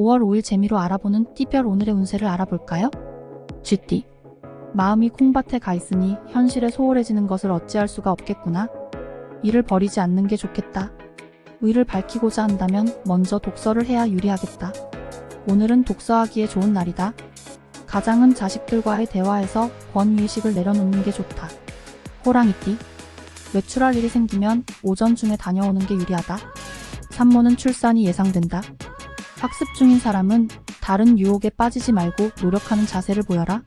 5월 5일 재미로 알아보는 띠별 오늘의 운세를 알아볼까요? 쥐띠. 마음이 콩밭에 가 있으니 현실에 소홀해지는 것을 어찌할 수가 없겠구나. 일을 버리지 않는 게 좋겠다. 의를 밝히고자 한다면 먼저 독서를 해야 유리하겠다. 오늘은 독서하기에 좋은 날이다. 가장은 자식들과의 대화에서 권위의식을 내려놓는 게 좋다. 호랑이띠. 외출할 일이 생기면 오전 중에 다녀오는 게 유리하다. 산모는 출산이 예상된다. 학습 중인 사람은 다른 유혹에 빠지지 말고 노력하는 자세를 보여라.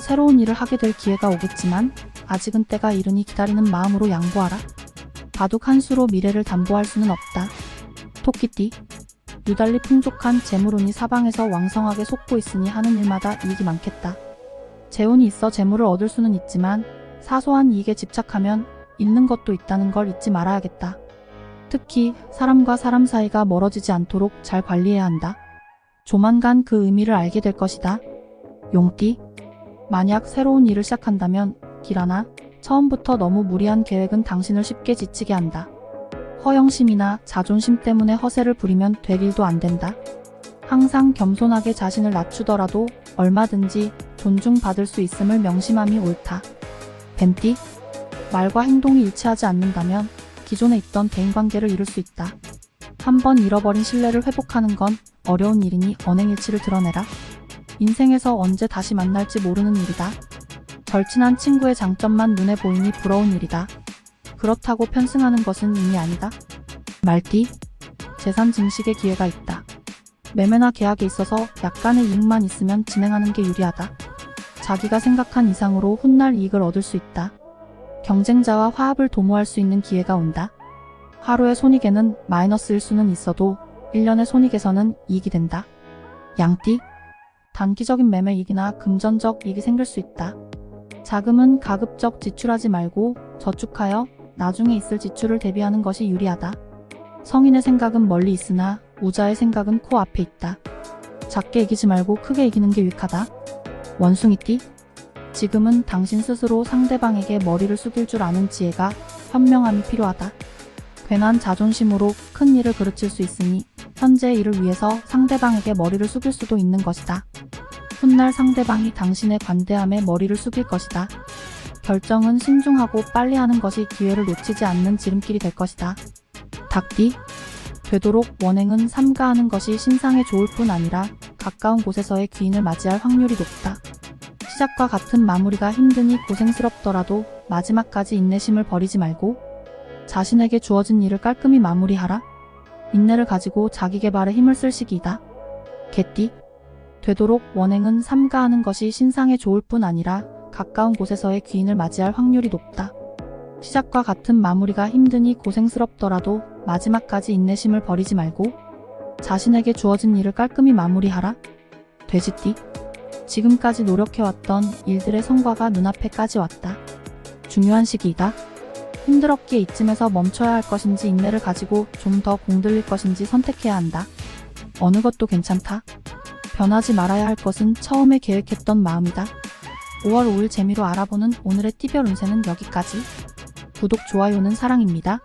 새로운 일을 하게 될 기회가 오겠지만 아직은 때가 이르니 기다리는 마음으로 양보하라. 바둑 한 수로 미래를 담보할 수는 없다. 토끼띠. 유달리 풍족한 재물운이 사방에서 왕성하게 솟고 있으니 하는 일마다 이익이 많겠다. 재운이 있어 재물을 얻을 수는 있지만 사소한 이익에 집착하면 잃는 것도 있다는 걸 잊지 말아야겠다. 특히 사람과 사람 사이가 멀어지지 않도록 잘 관리해야 한다. 조만간 그 의미를 알게 될 것이다. 용띠. 만약 새로운 일을 시작한다면 길하나 처음부터 너무 무리한 계획은 당신을 쉽게 지치게 한다. 허영심이나 자존심 때문에 허세를 부리면 될 일도 안 된다. 항상 겸손하게 자신을 낮추더라도 얼마든지 존중받을 수 있음을 명심함이 옳다. 뱀띠. 말과 행동이 일치하지 않는다면 기존에 있던 대인관계를 잃을 수 있다. 한번 잃어버린 신뢰를 회복하는 건 어려운 일이니 언행일치를 드러내라. 인생에서 언제 다시 만날지 모르는 일이다. 절친한 친구의 장점만 눈에 보이니 부러운 일이다. 그렇다고 편승하는 것은 이미 아니다. 말띠. 재산 증식의 기회가 있다. 매매나 계약에 있어서 약간의 이익만 있으면 진행하는 게 유리하다. 자기가 생각한 이상으로 훗날 이익을 얻을 수 있다. 경쟁자와 화합을 도모할 수 있는 기회가 온다. 하루의 손익에는 마이너스일 수는 있어도 1년의 손익에서는 이익이 된다. 양띠. 단기적인 매매 이익이나 금전적 이익이 생길 수 있다. 자금은 가급적 지출하지 말고 저축하여 나중에 있을 지출을 대비하는 것이 유리하다. 성인의 생각은 멀리 있으나 우자의 생각은 코앞에 있다. 작게 이기지 말고 크게 이기는 게 유익하다. 원숭이띠. 지금은 당신 스스로 상대방에게 머리를 숙일 줄 아는 지혜가 현명함이 필요하다. 괜한 자존심으로 큰 일을 그르칠 수 있으니 현재의 일을 위해서 상대방에게 머리를 숙일 수도 있는 것이다. 훗날 상대방이 당신의 관대함에 머리를 숙일 것이다. 결정은 신중하고 빨리 하는 것이 기회를 놓치지 않는 지름길이 될 것이다. 닭띠. 되도록 원행은 삼가하는 것이 신상에 좋을 뿐 아니라 가까운 곳에서의 귀인을 맞이할 확률이 높다. 시작과 같은 마무리가 힘드니 고생스럽더라도 마지막까지 인내심을 버리지 말고 자신에게 주어진 일을 깔끔히 마무리하라. 인내를 가지고 자기 개발에 힘을 쓸 시기이다. 개띠. 되도록 원행은 삼가하는 것이 신상에 좋을 뿐 아니라 가까운 곳에서의 귀인을 맞이할 확률이 높다. 시작과 같은 마무리가 힘드니 고생스럽더라도 마지막까지 인내심을 버리지 말고 자신에게 주어진 일을 깔끔히 마무리하라. 돼지띠. 지금까지 노력해왔던 일들의 성과가 눈앞에까지 왔다. 중요한 시기이다. 힘들었기에 이쯤에서 멈춰야 할 것인지 인내를 가지고 좀 더 공들일 것인지 선택해야 한다. 어느 것도 괜찮다. 변하지 말아야 할 것은 처음에 계획했던 마음이다. 5월 5일 재미로 알아보는 오늘의 띠별 운세는 여기까지. 구독, 좋아요는 사랑입니다.